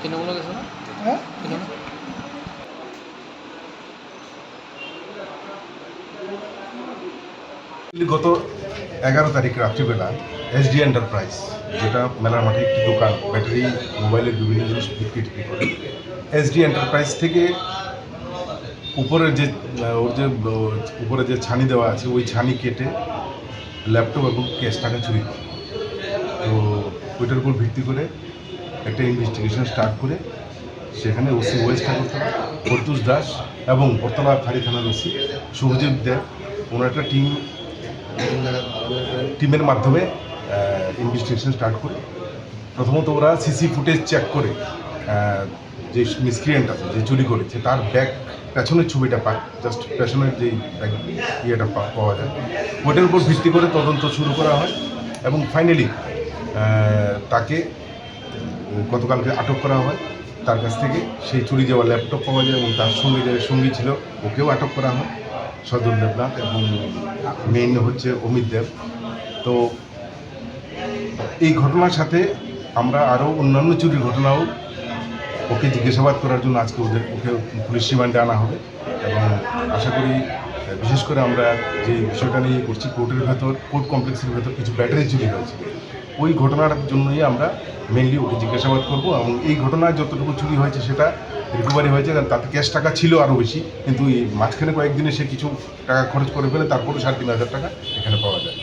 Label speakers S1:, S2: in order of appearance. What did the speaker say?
S1: তৃণমূলে গেছে না?
S2: হ্যাঁ
S1: তৃণমূল
S3: গত এগারো তারিখ রাত্রিবেলা এসডি এন্টারপ্রাইজ যেটা মেলার মাঠে একটি দোকান ব্যাটারি মোবাইলের বিভিন্ন জিনিস বিক্রি টিক্রি করে। এসডি এন্টারপ্রাইজ থেকে উপরের যে ওর যে উপরে যে ছানি দেওয়া আছে ওই ছানি কেটে ল্যাপটপ এবং ক্যাশ টাকা চুরি করে। তো ওইটার উপর ভিত্তি করে একটা ইনভেস্টিগেশন স্টার্ট করে সেখানে ওসি ওয়েস্ট ঠাকুরতলা প্রত্যুষ দাস এবং বর্তলা ফাঁড়ি থানার ওসি শুভজিৎ দেব, ওনার একটা টিম টিমের মাধ্যমে ইনভেস্টিগেশন স্টার্ট করে। প্রথমত ওরা সিসি ফুটেজ চেক করে যে মিসক্রিয়েন্ট আছে, যে চুরি করেছে, তার ব্যাগ পেছনের ছবিটা পায় জাস্ট পেছনের ব্যাগ ইয়েটা পাওয়া যায়। ওটার উপর ভিত্তি করে তদন্ত শুরু করা হয় এবং ফাইনালি তাকে গতকালকে আটক করা হয়। তার কাছ থেকে সেই চুরি যাওয়া ল্যাপটপ পাওয়া যায় এবং তার সঙ্গে যে সঙ্গী ছিল, ওকেও আটক করা হয়। সদর দেবনাথ এবং মেইন হচ্ছে অমিত দেব। তো এই ঘটনার সাথে আমরা আরও অন্যান্য চুরির ঘটনাও ওকে জিজ্ঞাসাবাদ করার জন্য আজকে ওদের, ওকে পুলিশ রিমান্ডে আনা হবে। এবং আশা করি, বিশেষ করে আমরা যে বিষয়টা নিয়ে করছি, কোর্টের ভেতর, কোর্ট কমপ্লেক্সের ভেতর কিছু ব্যাটারি চুরি হয়েছে। ওই ঘটনার জন্যই আমরা মেনলি ওকে জিজ্ঞাসাবাদ করব এবং এই ঘটনায় যতটুকু চুরি হয়েছে সেটা রিকভারি হয়েছে, কারণ তাতে ক্যাশ টাকা ছিল আরও বেশি। কিন্তু এই মাঝখানে কয়েকদিনে সে কিছু টাকা খরচ করে ফেলে তারপরে সাড়ে তিন হাজার টাকা এখানে পাওয়া যায়।